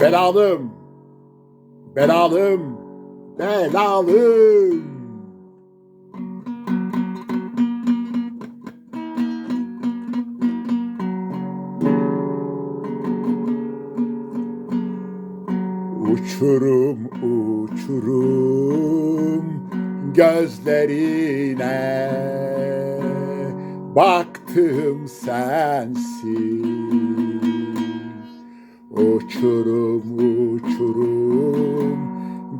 Belalım. Belalım. Belalım. Uçurum uçurum gözlerine Baktım sensin Uçurum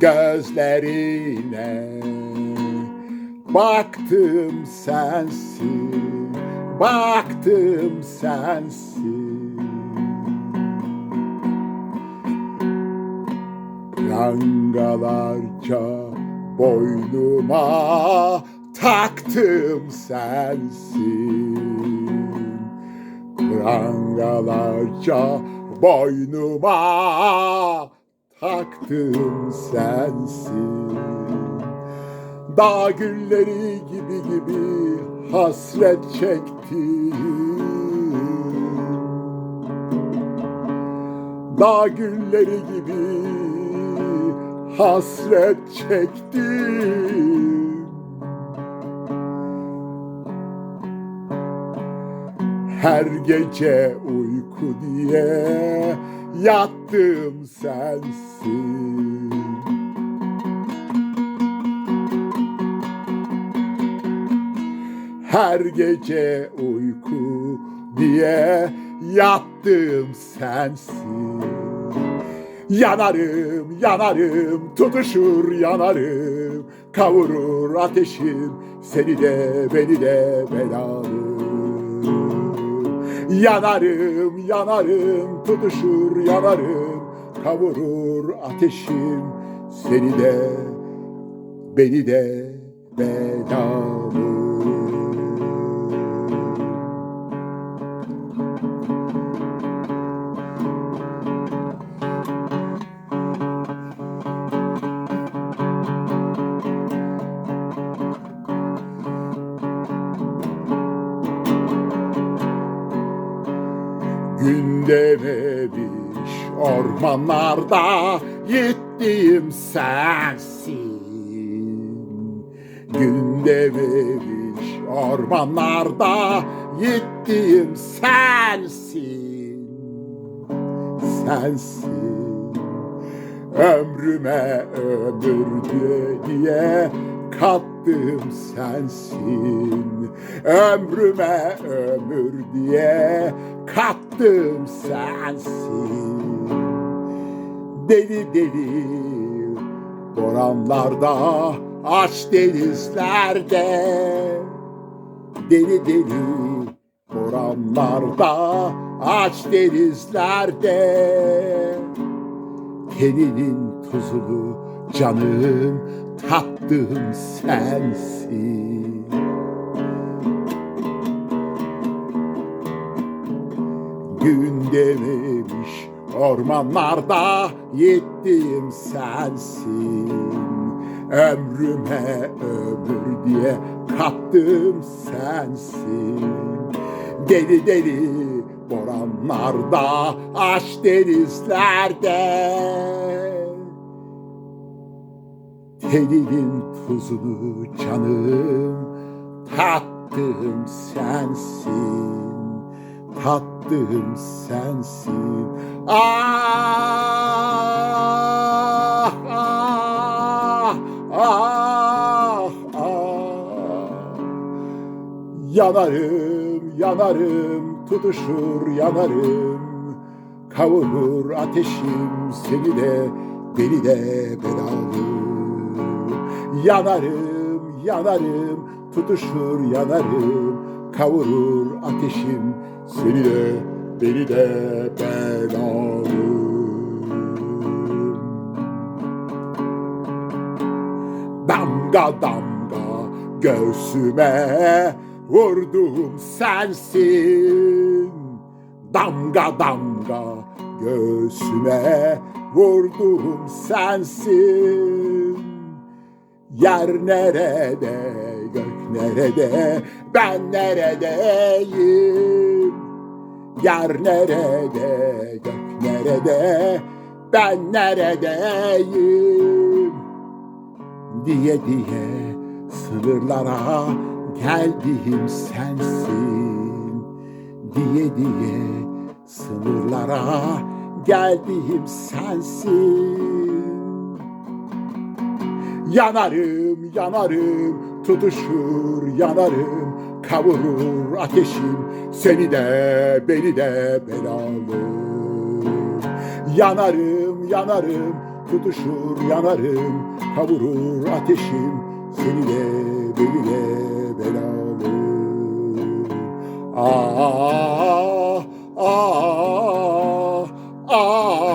gözlerine Baktım sensin Baktım sensin. Prangalarca boynuma taktım sensin. Prangalarca boynuma taktım sensin. Dağ gülleri gibi gibi hasret çektim Dağ gülleri gibi hasret çektim Her gece uyku diye yattım sensin. Her gece uyku diye yattım sensin. Yanarım, yanarım, tutuşur yanarım. Kavurur ateşim seni de beni de belalım Yanarım, yanarım, tutuşur yanarım Kavurur ateşim. Seni de beni de belalım Gün dememiş ormanlarda gittiğim sensin. Gün dememiş ormanlarda gittiğim sensin. Sensin. Ömrüme ömür diye, kattım sensin Ömrüme ömür diye kattım sensin. Deli deli boranlarda aç denizlerde. Deli deli boranlarda aç denizlerde. Teninin tuzunu canım tattım sensin. Gün dememiş ormanlarda yettiğim sensin. Ömrüme ömür diye kattım sensin. Deli deli boranlarda aç denizlerde Telinin tuzunu canım tattım sensin Tattım sensin. Ah ah ah ah. Yanarım yanarım tutuşur yanarım. Kavurur ateşim seni de beni de belalım Yanarım yanarım tutuşur yanarım Kavurur ateşim seni de beni de belalım Damga damga göğsüme vurdum sensin. Damga damga göğsüme vurdum sensin Yer nerede gök nerede ben neredeyim? Yer nerede gök nerede ben neredeyim? Diye diye sınırlara geldiğim sensin. Diye diye sınırlara geldiğim sensin Yanarım, yanarım, tutuşur yanarım, kavurur ateşim seni de beni de belalı. Yanarım, yanarım, tutuşur yanarım, kavurur ateşim seni de beni de belalı. Ah, ah, ah, ah,